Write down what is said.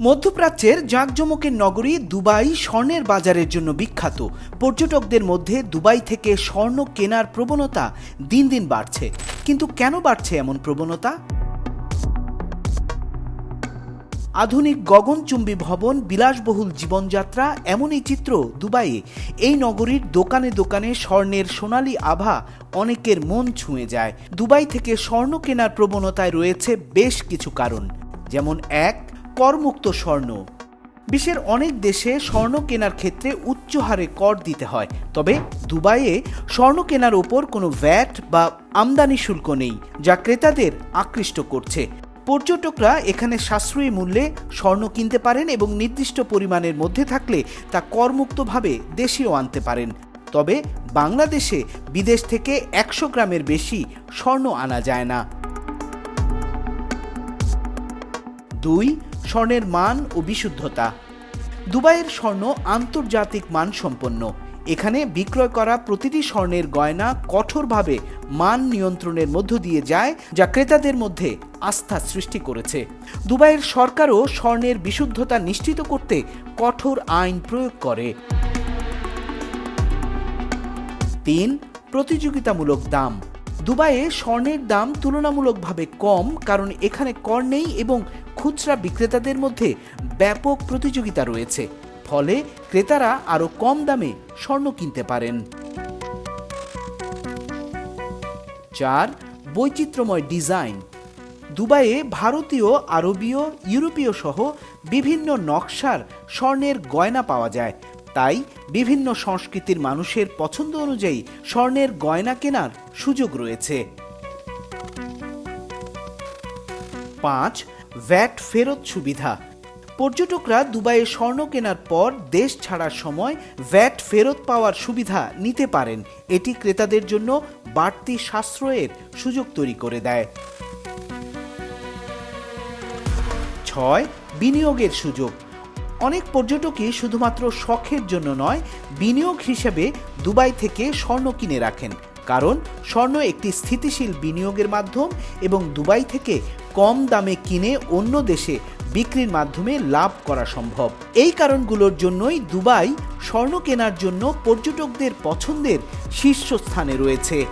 মধ্যপ্রাচ্যের জাঁকজমকের নগরী দুবাই স্বর্ণের বাজারের জন্য বিখ্যাত। পর্যটকদের মধ্যে দুবাই থেকে স্বর্ণ কেনার প্রবণতা দিন দিন বাড়ছে। কিন্তু কেন বাড়ছে এমন প্রবণতা? আধুনিক গগনচুম্বী ভবন, বিলাসবহুল জীবনযাত্রা, এমনই চিত্র দুবাইয়ে। এই নগরীর দোকানে দোকানে স্বর্ণের সোনালী আভা অনেকের মন ছুঁয়ে যায়। দুবাই থেকে স্বর্ণ কেনার প্রবণতায় রয়েছে বেশ কিছু কারণ। যেমন এক করমুক্ত স্বর্ণ। বিশ্বের অনেক দেশে স্বর্ণ কেনার ক্ষেত্রে উচ্চ হারে কর দিতে হয়। তবে দুবাইয়ে স্বর্ণ কেনার ওপর কোনো ভ্যাট বা আমদানি শুল্ক নেই, যা ক্রেতাদের আকৃষ্ট করছে। পর্যটকরা এখানে সাশ্রয়ী মূল্যে স্বর্ণ কিনতে পারেন এবং নির্দিষ্ট পরিমাণের মধ্যে থাকলে তা করমুক্তভাবে দেশেও আনতে পারেন। তবে বাংলাদেশে বিদেশ থেকে একশো গ্রামের বেশি স্বর্ণ আনা যায় না। দুই, স্বর্ণের মান ও বিশুদ্ধতা। দুবাইয়ের স্বর্ণ আন্তর্জাতিক মানসম্পন্ন। এখানে বিক্রয় করা প্রতিটি স্বর্ণের গয়না কঠোরভাবে মান নিয়ন্ত্রণের মধ্য দিয়ে যায়, যা ক্রেতাদের মধ্যে আস্থা সৃষ্টি করেছে। দুবাইয়ের সরকারও স্বর্ণের বিশুদ্ধতা নিশ্চিত করতে কঠোর আইন প্রয়োগ করে। তিন, প্রতিযোগিতামূলক দাম। দুবাইয়ে স্বর্ণের দাম তুলনামূলকভাবে কম, কারণ এখানে কর নেই এবং খুচরা বিক্রেতাদের মধ্যে ব্যাপক প্রতিযোগিতা রয়েছে। ফলে ক্রেতারা আরও কম দামে স্বর্ণ কিনতে পারেন। চার, বৈচিত্র্যময় ডিজাইন। দুবাইয়ে ভারতীয়, আরবীয়, ইউরোপীয় সহ বিভিন্ন নকশার স্বর্ণের গয়না পাওয়া যায়। তাই বিভিন্ন সংস্কৃতির মানুষের পছন্দ অনুযায়ী স্বর্ণের গয়না কেনার সুযোগ রয়েছে। পাঁচ ভ্যাট ফেরত সুবিধা। পর্যটকরা দুবাইয়ে স্বর্ণ কেনার পর দেশ ছাড়ার সময় ভ্যাট ফেরত পাওয়ার সুবিধা নিতে পারেন। এটি ক্রেতাদের জন্য বাড়তি সাশ্রয়ের সুযোগ তৈরি করে দেয়। ছয়, বিনিয়োগের সুযোগ। অনেক পর্যটকই শুধুমাত্র শখের জন্য নয়, বিনিয়োগ হিসেবে দুবাই থেকে স্বর্ণ কিনে রাখেন। কারণ স্বর্ণ একটি স্থিতিশীল বিনিয়োগের মাধ্যম এবং দুবাই থেকে কম দামে কিনে অন্য দেশে বিক্রির মাধ্যমে লাভ করা সম্ভব। এই কারণগুলোর জন্যই দুবাই স্বর্ণ কেনার জন্য পর্যটকদের পছন্দের শীর্ষস্থানে রয়েছে।